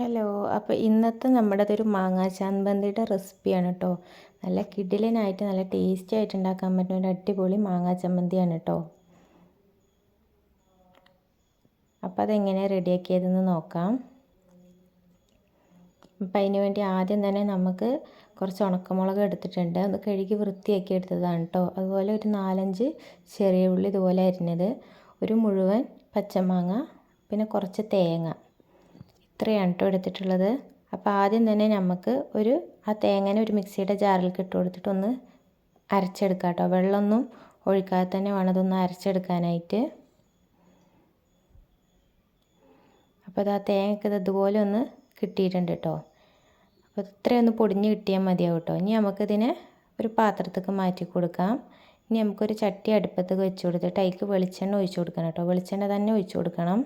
Hello അപ്പോൾ ഇന്നത്തെ നമ്മുടെ ഒരു മാങ്ങാ ചമ്മന്തിയുടെ റെസിപ്പിയാണ് കേട്ടോ. നല്ല കിടിലനായിട്ട് നല്ല ടേസ്റ്റി ആയിട്ട് ഉണ്ടാക്കാൻ പറ്റുന്ന ഒരു അടിപൊളി മാങ്ങാ ചമ്മന്തിയാണ് കേട്ടോ. അപ്പോൾ അതെങ്ങനെ റെഡിയാക്കിയതെന്ന് നോക്കാം. അപ്പം അതിന് വേണ്ടി ആദ്യം തന്നെ നമുക്ക് കുറച്ച് ഉണക്കമുളക് എടുത്തിട്ടുണ്ട്. അത് കഴുകി വൃത്തിയാക്കി എടുത്തതാണ് കേട്ടോ. അതുപോലെ ഒരു നാലഞ്ച് ചെറിയ ഉള്ളി ഇതുപോലെ അരിഞ്ഞത്. ഒരു മുഴുവൻ പച്ചമാങ്ങ പിന്നെ കുറച്ച് തേങ്ങ. ഇത്രയാണ് കേട്ടോ എടുത്തിട്ടുള്ളത്. അപ്പോൾ ആദ്യം തന്നെ നമുക്ക് ഒരു ആ തേങ്ങനെ ഒരു മിക്സിയുടെ ജാറിൽ ഇട്ട് കൊടുത്തിട്ട് ഒന്ന് അരച്ചെടുക്കാം കേട്ടോ വെള്ളമൊന്നും ഒഴിക്കാതെ തന്നെ വേണം അതൊന്ന് അരച്ചെടുക്കാനായിട്ട്. അപ്പോൾ അത് ആ തേങ്ങയ്ക്ക് ഇതുപോലെ ഒന്ന് കിട്ടിയിട്ടുണ്ട് കേട്ടോ അപ്പോൾ ഇത്രയൊന്ന് പൊടിഞ്ഞ് കിട്ടിയാൽ മതിയാവും കേട്ടോ ഇനി നമുക്കിതിനെ ഒരു പാത്രത്തേക്ക് മാറ്റി കൊടുക്കാം. ഇനി നമുക്കൊരു ചട്ടി അടുപ്പത്തേക്ക് വെച്ച് കൊടുത്തിട്ട് അതിലേക്ക് വെളിച്ചെണ്ണ ഒഴിച്ച് കൊടുക്കണം കേട്ടോ വെളിച്ചെണ്ണ തന്നെ ഒഴിച്ച് കൊടുക്കണം.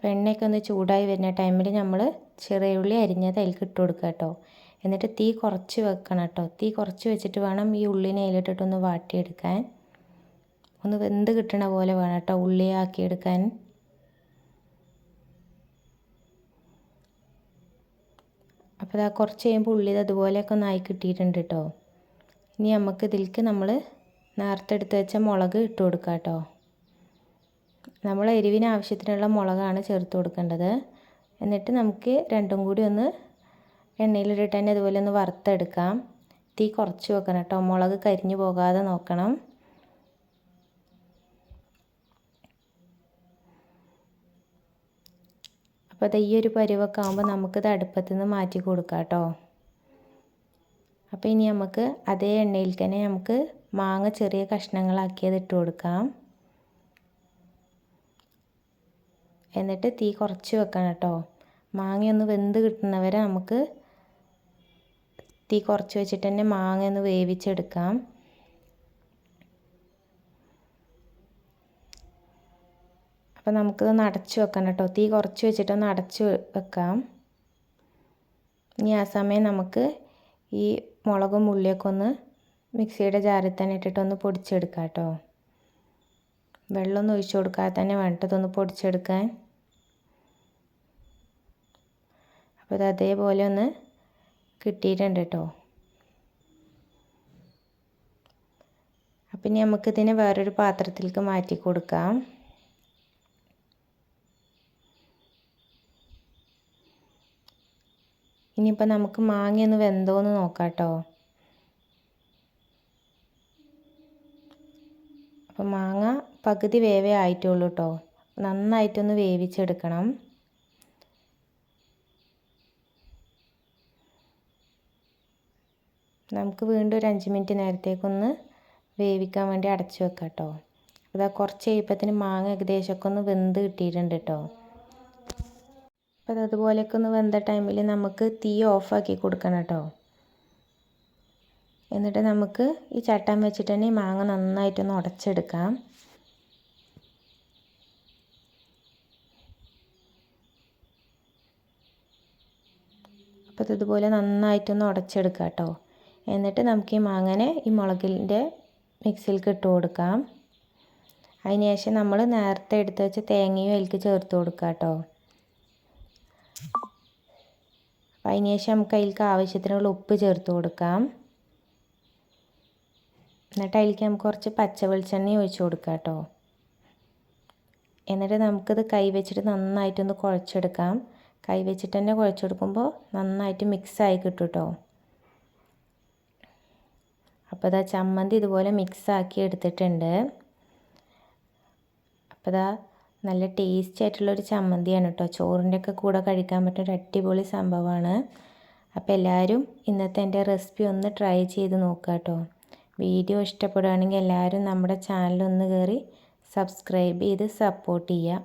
അപ്പോൾ എണ്ണയൊക്കെ ഒന്ന് ചൂടായി വരുന്ന ടൈമിൽ നമ്മൾ ചെറിയ ഉള്ളി അരിഞ്ഞത് അതിലേക്ക് ഇട്ട് കൊടുക്കുക കേട്ടോ. എന്നിട്ട് തീ കുറച്ച് വെക്കണം കേട്ടോ. തീ കുറച്ച് വെച്ചിട്ട് വേണം ഈ ഉള്ളിനെ അതിലിട്ടിട്ടൊന്ന് വാട്ടിയെടുക്കാൻ. ഒന്ന് വെന്ത് കിട്ടണ പോലെ വേണം കേട്ടോ ഉള്ളി ആക്കിയെടുക്കാൻ. അപ്പോൾ ഇതാ കുറച്ച് കഴിയുമ്പോൾ ഉള്ളി അതുപോലെയൊക്കെ ഒന്ന് ആയി കിട്ടിയിട്ടുണ്ട് കേട്ടോ. ഇനി നമുക്ക് ഇതിലേക്ക് നമ്മൾ നേരത്തെ എടുത്ത് വെച്ച മുളക് ഇട്ട് കൊടുക്കാം കേട്ടോ. നമ്മൾ എരിവിന് ആവശ്യത്തിനുള്ള മുളകാണ് ചേർത്ത് കൊടുക്കേണ്ടത്. എന്നിട്ട് നമുക്ക് രണ്ടും കൂടി ഒന്ന് എണ്ണയിലിട്ടിട്ട് തന്നെ അതുപോലെ ഒന്ന് വറുത്തെടുക്കാം. തീ കുറച്ച് വെക്കണം കേട്ടോ. മുളക് കരിഞ്ഞു പോകാതെ നോക്കണം. അപ്പോൾ ഈ ഒരു പരുവൊക്കെ ആകുമ്പോൾ നമുക്കിത് അടുപ്പത്ത് നിന്ന് മാറ്റി കൊടുക്കാം കേട്ടോ. അപ്പോൾ ഇനി നമുക്ക് അതേ എണ്ണയിൽ തന്നെ നമുക്ക് മാങ്ങ ചെറിയ കഷ്ണങ്ങളാക്കിയത് ഇട്ട് കൊടുക്കാം. എന്നിട്ട് തീ കുറച്ച് വെക്കണം കേട്ടോ. മാങ്ങയൊന്ന് വെന്ത് കിട്ടുന്നവരെ നമുക്ക് തീ കുറച്ച് വെച്ചിട്ട് തന്നെ മാങ്ങ ഒന്ന് വേവിച്ചെടുക്കാം. അപ്പോൾ നമുക്കിതൊന്ന് അടച്ചു വെക്കണം കേട്ടോ. തീ കുറച്ച് വെച്ചിട്ടൊന്ന് അടച്ച് വെക്കാം. ഇനി ആ സമയം നമുക്ക് ഈ മുളകും ഉള്ളിയൊക്കെ ഒന്ന് മിക്സിയുടെ ജാറിൽ തന്നെ ഇട്ടിട്ടൊന്ന് പൊടിച്ചെടുക്കാം കേട്ടോ. വെള്ളമൊന്നും ഒഴിച്ചു കൊടുക്കാതെ തന്നെ വേണ്ടതൊന്ന് പൊടിച്ചെടുക്കാൻ. അപ്പോൾ ഇത് അതേപോലെ ഒന്ന് കിട്ടിയിട്ടുണ്ട് കേട്ടോ. അപ്പം ഇനി നമുക്കിതിനെ വേറൊരു പാത്രത്തിലേക്ക് മാറ്റി കൊടുക്കാം. ഇനിയിപ്പോൾ നമുക്ക് മാങ്ങയൊന്ന് വെന്തോന്ന് നോക്കാം കേട്ടോ. അപ്പം മാങ്ങ പകുതി വേവേ ആയിട്ടുള്ളൂ കേട്ടോ നന്നായിട്ടൊന്ന് വേവിച്ചെടുക്കണം. നമുക്ക് വീണ്ടും ഒരു അഞ്ച് മിനിറ്റ് നേരത്തേക്കൊന്ന് വേവിക്കാൻ വേണ്ടി അടച്ചു വെക്കാം കേട്ടോ അതാ കുറച്ച് കഴിയുമ്പത്തിന് മാങ്ങ ഏകദേശമൊക്കെ ഒന്ന് വെന്ത് കിട്ടിയിട്ടുണ്ട് കേട്ടോ അപ്പോൾ അതുപോലെയൊക്കെ ഒന്ന് വെന്ത ടൈമിൽ നമുക്ക് തീ ഓഫാക്കി കൊടുക്കണം കേട്ടോ എന്നിട്ട് നമുക്ക് ഈ ചട്ടം വെച്ചിട്ട് തന്നെ മാങ്ങ നന്നായിട്ടൊന്ന് ഉടച്ചെടുക്കാം. അപ്പോൾ ഇതുപോലെ നന്നായിട്ടൊന്ന് ഉടച്ചെടുക്കാം കേട്ടോ എന്നിട്ട് നമുക്ക് ഈ മാങ്ങനെ ഈ മുളകിന്റെ മിക്സിയിലേക്ക് ഇട്ട് കൊടുക്കാം. അതിന് ശേഷം നമ്മൾ നേരത്തെ എടുത്ത് വെച്ച തേങ്ങയും അതിലേക്ക് ചേർത്ത് കൊടുക്കാം കേട്ടോ അപ്പം അതിന് ശേഷം നമുക്ക് അതിലേക്ക് ആവശ്യത്തിനുള്ള ഉപ്പ് ചേർത്ത് കൊടുക്കാം. എന്നിട്ട് അതിലേക്ക് നമുക്ക് കുറച്ച് പച്ച വെളിച്ചെണ്ണ ഒഴിച്ച് കൊടുക്കാം കേട്ടോ എന്നിട്ട് നമുക്കിത് കൈ വെച്ചിട്ട് നന്നായിട്ടൊന്ന് കുഴച്ചെടുക്കാം. കൈ വെച്ചിട്ട് തന്നെ കുഴച്ചെടുക്കുമ്പോൾ നന്നായിട്ട് മിക്സായി കിട്ടും കേട്ടോ അപ്പോൾ ഇതാ ചമ്മന്തി ഇതുപോലെ മിക്സാക്കി എടുത്തിട്ടുണ്ട്. അപ്പോൾ ഇതാ നല്ല ടേസ്റ്റി ആയിട്ടുള്ളൊരു ചമ്മന്തിയാണ് കേട്ടോ. ചോറിന്റെ ഒക്കെ കൂടെ കഴിക്കാൻ പറ്റുന്ന ഒരു അടിപൊളി സംഭവമാണ് അപ്പോൾ എല്ലാവരും ഇന്നത്തെ എന്റെ റെസിപ്പി ഒന്ന് ട്രൈ ചെയ്ത് നോക്കുക കേട്ടോ. വീഡിയോ ഇഷ്ടപ്പെടുകയാണെങ്കിൽ എല്ലാവരും നമ്മുടെ ചാനലൊന്ന് കയറി സബ്സ്ക്രൈബ് ചെയ്ത് സപ്പോർട്ട് ചെയ്യുക